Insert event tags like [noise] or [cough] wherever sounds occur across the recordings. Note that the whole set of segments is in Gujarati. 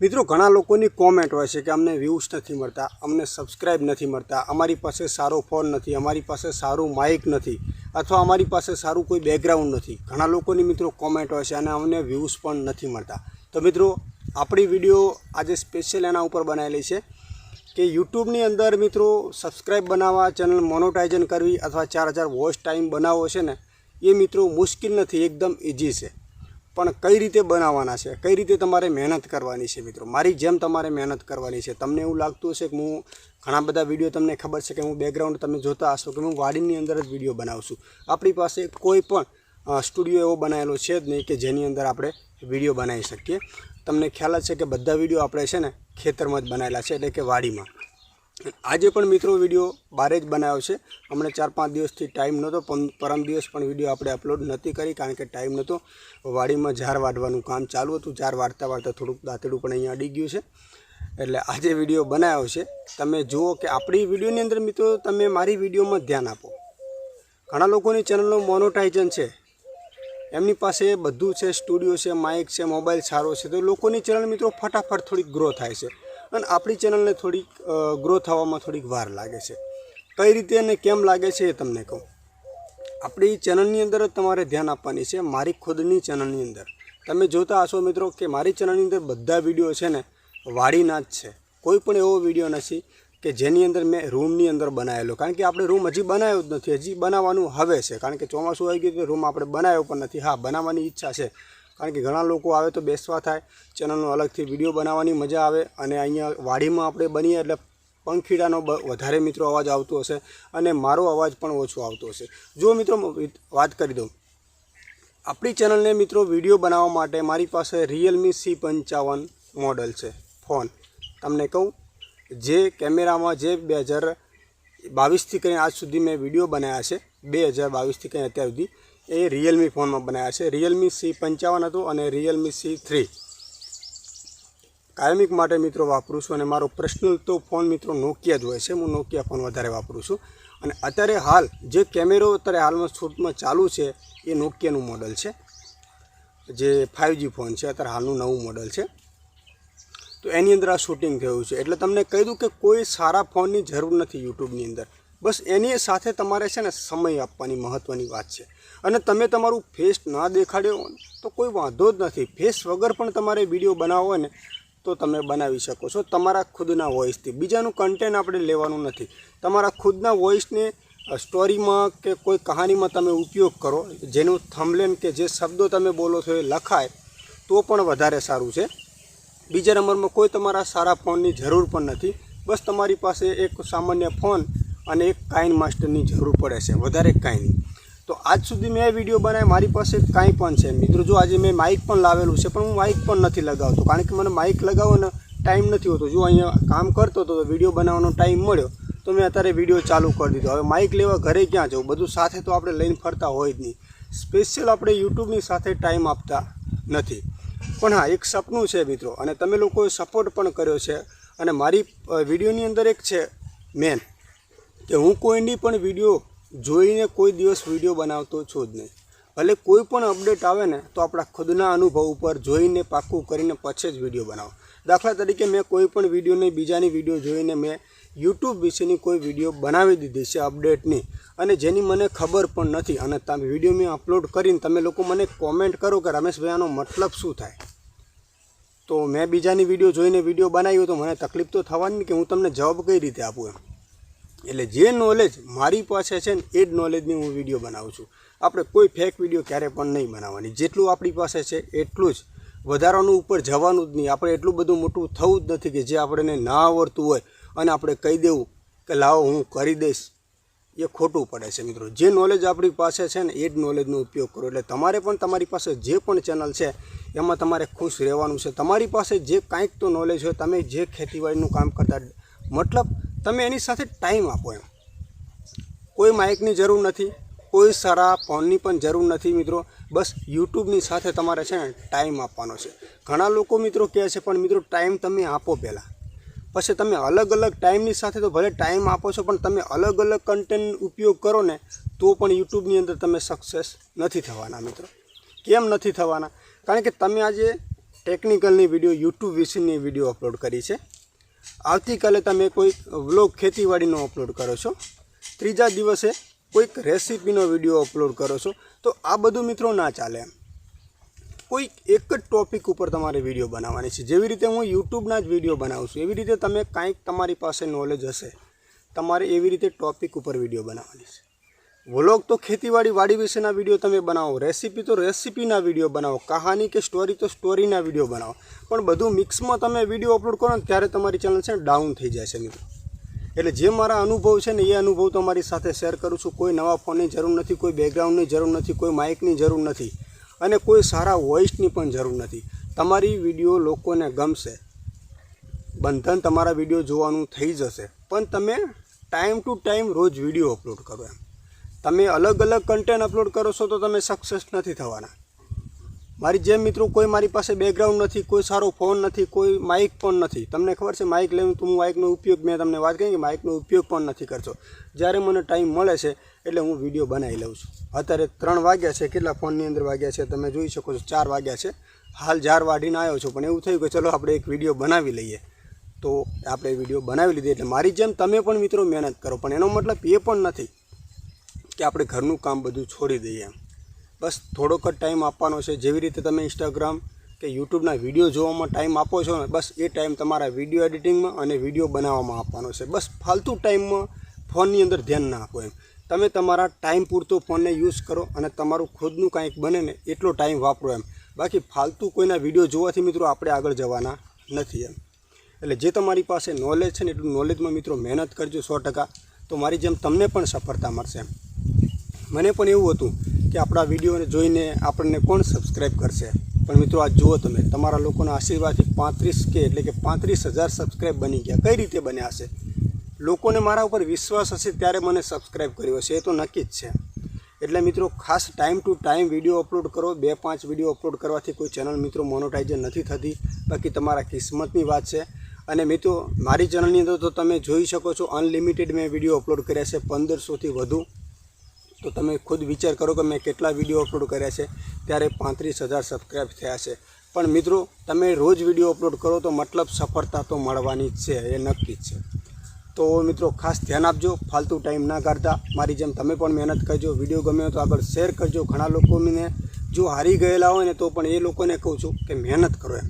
મિત્રો, ઘણા લોકોની કોમેન્ટ હોય છે કે અમને વ્યૂઝ નથી મળતા, અમને સબસ્ક્રાઈબ નથી મળતા, અમારી પાસે સારો ફોન નથી, અમારી પાસે સારું માઇક નથી, અથવા અમારી પાસે સારું કોઈ બેકગ્રાઉન્ડ નથી. ઘણા લોકોની મિત્રો કોમેન્ટ હોય છે અને અમને વ્યૂઝ પણ નથી મળતા. તો મિત્રો, આપણી વીડિયો આજે સ્પેશિયલ એના ઉપર બનાવેલી છે કે યુટ્યુબની અંદર મિત્રો સબસ્ક્રાઇબ બનાવવા ચેનલ મોનોટાઇઝન કરવી અથવા ચાર હજાર વોચ ટાઈમ બનાવવો છે ને, એ મિત્રો મુશ્કેલ નથી, એકદમ ઇઝી છે. પણ કઈ રીતે બનાવવાના છે? કઈ રીતે તમારે મહેનત કરવાની છે મિત્રો? મારી જેમ તમારે મહેનત કરવાની છે. તમને એવું લાગતું હશે કે હું ઘણા બધા વીડિયો તમને ખબર છે કે હું બેકગ્રાઉન્ડ તમે જોતા હશો કે હું વાડીની અંદર જ વીડિયો બનાવું છું આપણી પાસે કોઈ પણ સ્ટુડિયો એવો બનાવેલો છે જ નહીં કે જેની અંદર આપણે વીડિયો બનાવી શકીએ. તમને ખ્યાલ જ છે કે બધા વીડિયો આપણે છે ને ખેતરમાં જ બનાવેલા છે, એટલે કે વાડીમાં. આજે પણ મિત્રો વીડિયો બારે જ બનાવ્યો છે. હમણાં ચાર પાંચ દિવસથી ટાઈમ નહોતો પરમ દિવસ પણ વીડિયો આપણે અપલોડ નથી કરી કારણ કે ટાઈમ નહોતો. વાડીમાં ઝાર વાઢવાનું કામ ચાલુ હતું, ઝાર વાઢતા વાઢતા થોડુંક દાંતડું પણ અહીંયા અડી ગયું છે. એટલે આજે વીડિયો બનાવ્યો છે. તમે જુઓ કે આપણી વિડીયોની અંદર મિત્રો તમે મારી વિડીયોમાં ધ્યાન આપો. ઘણા લોકોની ચેનલનો મોનોટાઇઝન છે. એમની પાસે બધું છે, સ્ટુડિયો છે માઇક છે મોબાઈલ સારો છે. તો લોકોની ચેનલ મિત્રો ફટાફટ થોડીક ગ્રો થાય છે. અને આપણી ચેનલને થોડીક ગ્રો થવામાં થોડીક વાર લાગે છે. કઈ રીતે અને કેમ લાગે છે એ તમને કહું. આપણી ચેનલની અંદર જ તમારે ધ્યાન આપવાની છે, મારી ખુદની ચેનલની અંદર. તમે જોતા હશો મિત્રો કે મારી ચેનલની અંદર બધા વીડિયો છે ને વાડીના જ છે. કોઈ પણ એવો વીડિયો નથી કે જેની અંદર મેં રૂમની અંદર બનાવેલો. કારણ કે આપણે રૂમ હજી બનાવ્યો જ નથી. હજી બનાવવાનું હવે છે. કારણ કે ચોમાસું આવી ગયું રૂમ આપણે બનાવ્યો પણ નથી. હા, બનાવવાની ઈચ્છા છે. કારણ કે ઘણા લોકો આવે તો બેસવા થાય, ચેનલનો અલગથી વીડિયો બનાવવાની મજા આવે અને અહીંયા વાડીમાં આપણે બનીએ એટલે પંખીડાનો વધારે મિત્રો અવાજ આવતો હશે અને મારો અવાજ પણ ઓછો આવતો હશે. જો મિત્રો વાત કરી દઉં. આપણી ચેનલને મિત્રો વીડિયો બનાવવા માટે મારી પાસે રિયલમી સી પંચાવન મોડલ છે, ફોન. તમને કહું, જે કેમેરામાં જે બે હજાર બાવીસથી કરીને આજ સુધી મેં વીડિયો બનાવ્યા છે, બે હજાર બાવીસથી કરીને અત્યાર સુધી. એ રિયલમી ફોનમાં બનાવ્યા છે. રિયલમી સી પંચાવન હતું અને રિયલમી સી થ્રી કાયમિક માટે મિત્રો વાપરું છું અને મારો પર્સનલ તો ફોન મિત્રો નોકિયા જ હોય છે. હું નોકિયા ફોન વધારે વાપરું છું. અને અત્યારે હાલ જે કેમેરો અત્યારે હાલમાં શૂટમાં ચાલુ છે, એ નોકિયાનું મોડલ છે. જે ફાઇવજી ફોન છે, અત્યારે હાલનું નવું મોડલ છે. તો એની અંદર આ શૂટિંગ થયું છે. એટલે તમને કહી દઉં કે કોઈ સારા ફોનની જરૂર નથી યુટ્યુબની અંદર. બસ એની સાથે તમારે છે ને સમય આપવાની મહત્ત્વની વાત છે. અને તમે તમારું ફેસ ના દેખાડ્યો તો કોઈ વાંધો જ નથી. ફેસ વગર પણ તમારે વીડિયો બનાવવો હોય ને, તો તમે બનાવી શકો છો. તમારા ખુદના વોઇસથી બીજાનું કન્ટેન્ટ આપણે લેવાનું નથી. તમારા ખુદના વોઇસને સ્ટોરીમાં કે કોઈ કહાનીમાં તમે ઉપયોગ કરો, જેનું થંબલેન કે જે શબ્દો તમે બોલો છો એ લખાય, તો પણ વધારે સારું છે. બીજા નંબરમાં કોઈ તમારા સારા ફોનની જરૂર પણ નથી. બસ તમારી પાસે એક સામાન્ય ફોન અને એક કાઇન માસ્ટરની જરૂર પડે છે, વધારે કાંઈ તો આજ સુધી મેં વીડિયો બનાવ્યો. મારી પાસે કાંઈ પણ છે. મિત્રો, જો આજે મેં માઇક પણ લાવેલું છે, પણ હું માઇક પણ નથી લગાવતો, કારણ કે મને માઇક લગાવવાનો ટાઈમ નથી હોતો. જો અહીંયા કામ કરતો હતો તો વીડિયો બનાવવાનો ટાઈમ મળ્યો, તો મેં અત્યારે વીડિયો ચાલુ કરી દીધો. હવે માઇક લેવા ઘરે ક્યાં જવું? બધું સાથે તો આપણે લઈને ફરતા હોય જ નહીં. સ્પેશિયલ આપણે યુટ્યુબની સાથે ટાઈમ આપતા નથી. પણ હા, એક સપનું છે મિત્રો, અને તમે લોકોએ સપોર્ટ પણ કર્યો છે. અને મારી વિડીયોની અંદર એક છે મેન કે હું કોઈની પણ વીડિયો જોઈને કોઈ દિવસ વીડિયો બનાવતો છું જ નહીં. ભલે કોઈ પણ અપડેટ આવે ને, તો આપણા ખુદના અનુભવ ઉપર જોઈને પાક્કું કરીને પછી જ વીડિયો બનાવો. દાખલા તરીકે મેં કોઈ પણ વિડીયોને બીજાની વીડિયો જોઈને મેં યુટ્યુબ વિશેની કોઈ વીડિયો બનાવી દીધી છે અપડેટની અને જેની મને ખબર પણ નથી. અને તમે વીડિયો મેં અપલોડ કરીને તમે લોકો મને કોમેન્ટ કરો કે રમેશભાઈ આનો મતલબ શું થાય. તો મેં બીજાની વીડિયો જોઈને વીડિયો બનાવ્યો તો મને તકલીફ તો થવાની કે હું તમને જવાબ કઈ રીતે આપું એમ. એટલે જે નોલેજ મારી પાસે છે ને એ જ નોલેજની હું વીડિયો બનાવું છું. આપણે કોઈ ફેક વીડિયો ક્યારે પણ નહીં બનાવવાની. જેટલું આપણી પાસે છે એટલું જ. વધારાનું ઉપર જવાનું જ નહીં. આપણે એટલું બધું મોટું થવું જ નથી કે જે આપણને ના આવડતું હોય. અને આપણે કહી દેવું કે લાવો હું કરી દઈશ. એ ખોટું પડે છે મિત્રો. જે નોલેજ આપણી પાસે છે ને, એ જ નોલેજનો ઉપયોગ કરો. એટલે તમારે પણ તમારી પાસે જે પણ ચેનલ છે, એમાં તમારે ખુશ રહેવાનું છે. તમારી પાસે જે કાંઈક તો નોલેજ હોય, તમે જે ખેતીવાડીનું કામ કરતા, મતલબ તમે એની સાથે ટાઈમ આપો એમ. કોઈ માઇકની જરૂર નથી, કોઈ સારા ફોનની પણ જરૂર નથી મિત્રો. બસ યુટ્યુબની સાથે તમારે છે ને ટાઈમ આપવાનો છે. ઘણા લોકો મિત્રો કહે છે, પણ મિત્રો ટાઈમ તમે આપો પહેલાં. પછી તમે અલગ અલગ ટાઈમની સાથે તો ભલે ટાઈમ આપો છો, પણ તમે અલગ અલગ કન્ટેન્ટ ઉપયોગ કરો ને, તો પણ યુટ્યુબની અંદર તમે સક્સેસ નથી થવાના મિત્રો. કેમ નથી થવાના? કારણ કે તમે આજે ટેકનિકલની વીડિયો યુટ્યુબ વિશેની વીડિયો અપલોડ કરી છે. આવતીકાલે તમે કોઈક વ્લોગ ખેતીવાડીનો અપલોડ કરો છો. ત્રીજા દિવસે કોઈક રેસીપીનો વીડિયો અપલોડ કરો છો. તો આ બધું મિત્રો ના ચાલે એમ. કોઈક એક જ ટોપિક ઉપર તમારે વીડિયો બનાવવાની છે. જેવી રીતે હું યુટ્યુબના જ વીડિયો બનાવું છું, એવી રીતે તમે કાંઈક તમારી પાસે નોલેજ હશે, તમારે એવી રીતે ટોપિક ઉપર વીડિયો બનાવવાની છે. વ્લોગ તો ખેતીવાડી વાડી વિશેના વીડિયો તમે બનાવો રેસીપી તો રેસીપીના વીડિયો બનાવો, કહાની કે સ્ટોરી તો સ્ટોરીના વીડિયો બનાવો. પણ બધું મિક્સમાં તમે વીડિયો અપલોડ કરો ને ત્યારે તમારી ચેનલ છે ડાઉન થઈ જાય છે મિત્રો. એટલે જે મારા અનુભવ છે ને એ અનુભવ તમારી સાથે શેર કરું છું. કોઈ નવા ફોનની જરૂર નથી, કોઈ બેકગ્રાઉન્ડની જરૂર નથી, કોઈ માઇકની જરૂર નથી. અને કોઈ સારા વોઇસની પણ જરૂર નથી. તમારી વીડિયો લોકોને ગમશે. બંધન તમારા વીડિયો જોવાનું થઈ જશે. પણ તમે ટાઈમ ટુ ટાઈમ રોજ વીડિયો અપલોડ કરો એમ. તમે અલગ અલગ કન્ટેન્ટ અપલોડ કરો છો તો તમે સક્સેસ નથી થવાના. મારી જેમ મિત્રો કોઈ મારી પાસે બેકગ્રાઉન્ડ નથી, કોઈ સારો ફોન નથી, કોઈ માઇક પણ નથી. તમને ખબર છે માઇક લેવું તો હું માઇકનો ઉપયોગ, મેં તમને વાત કરી કે માઇકનો ઉપયોગ પણ નથી કરતો. જ્યારે મને ટાઈમ મળે છે એટલે હું વીડિયો બનાવી લઉં છું. અત્યારે ત્રણ વાગ્યા છે, કેટલા ફોનની અંદર વાગ્યા છે તમે જોઈ શકો છો, ચાર વાગ્યા છે. હાલ ઝાર વાઢીને આવ્યો છું, પણ એવું થયું કે ચલો આપણે એક વીડિયો બનાવી લઈએ. તો આપણે વીડિયો બનાવી લીધી, એટલે મારી જેમ તમે પણ મિત્રો મહેનત કરો, પણ એનો મતલબ એ પણ નથી કે આપણે ઘરનું કામ બધું છોડી દઈએ એમ. બસ થોડોક જ ટાઈમ આપવાનો છે, જેવી રીતે તમે ઇન્સ્ટાગ્રામ કે યુટ્યુબના વીડિયો જોવામાં ટાઈમ આપો છો ને, બસ એ ટાઈમ તમારા વીડિયો એડિટિંગમાં અને વીડિયો બનાવવામાં આપવાનો છે. બસ ફાલતુ ટાઈમમાં ફોનની અંદર ધ્યાન ના આપો એમ. તમે તમારા ટાઈમ પૂરતો ફોનને યુઝ કરો અને તમારું ખુદનું કાંઈક બને ને એટલો ટાઈમ વાપરો એમ. બાકી ફાલતુ કોઈના વીડિયો જોવાથી મિત્રો આપણે આગળ જવાના નથી એમ. એટલે જે તમારી પાસે નોલેજ છે ને એટલું નોલેજમાં મિત્રો મહેનત કરજો સો ટકા. તો મારી જેમ તમને પણ સફળતા મળશે મને પણ એવું હતું કે આપણા વિડીયોને જોઈને આપણને કોણ સબસ્ક્રાઈબ કરશે? પણ મિત્રો આ જુઓ તમે, તમારા લોકોના આશીર્વાદથી પાંત્રીસ કે એટલે કે પાંત્રીસ હજાર સબસ્ક્રાઈબ બની ગયા. કઈ રીતે બન્યા હશે? લોકોને મારા ઉપર વિશ્વાસ હશે ત્યારે મને સબસ્ક્રાઈબ કર્યો હશે. એ તો નક્કી જ છે. એટલે મિત્રો, ખાસ time to time video upload કરો. બે પાંચ વીડિયો અપલોડ કરવાથી કોઈ ચેનલ મિત્રો મોનોટાઇઝ નથી થતી. બાકી તમારા કિસ્મતની વાત છે. અને મિત્રો, મારી ચેનલની અંદર તો તમે જોઈ શકો છો અનલિમિટેડ મેં વીડિયો અપલોડ કર્યા છે પંદરસોથી વધુ. તો તમે ખુદ વિચાર કરો કે મેં કેટલા વીડિયો અપલોડ કર્યા છે. ત્યારે પાંત્રીસ હજાર સબસ્ક્રાઈબ થયા છે. પણ મિત્રો, તમે રોજ વીડિયો અપલોડ કરો તો મતલબ સફળતા તો મળવાની જ છે. એ નક્કી જ છે. તો મિત્રો, ખાસ ધ્યાન આપજો, ફાલતુ ટાઈમ ના કાઢતા. મારી જેમ તમે પણ મહેનત કરજો વીડિયો ગમે તો આગળ શેર કરજો. ઘણા લોકોને જો હારી ગયેલા હોય ને, તો પણ એ લોકોને કહું છું કે મહેનત કરો એમ.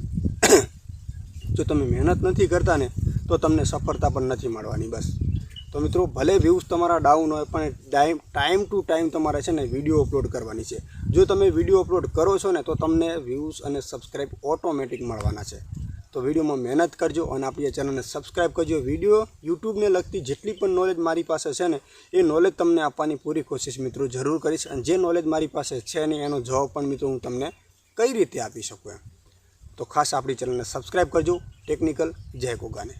[coughs] જો તમે મહેનત નથી કરતા ને, તો તમને સફળતા પણ નથી મળવાની બસ. તો મિત્રો, ભલે વ્યૂઝ તમારા ડાઉન હોય, પણ ટાઈમ ટાઈમ ટુ ટાઈમ તમારે છે ને વીડિયો અપલોડ કરવાની છે. જો તમે વીડિયો અપલોડ કરો છો ને, તો તમને વ્યૂઝ અને સબસ્ક્રાઈબ ઓટોમેટિક મળવાના છે. તો વિડીયોમાં મહેનત કરજો અને આપણી ચેનલને સબસ્ક્રાઈબ કરજો. વીડિયો યુટ્યુબને લગતી જેટલી પણ નોલેજ મારી પાસે છે ને, એ નોલેજ તમને આપવાની પૂરી કોશિશ મિત્રો જરૂર કરીશ. અને જે નોલેજ મારી પાસે છે ને, એનો જવાબ પણ મિત્રો હું તમને કઈ રીતે આપી શકું એમ. તો ખાસ આપણી ચેનલને સબસ્ક્રાઈબ કરજો. ટેકનિકલ જય ગોગાને.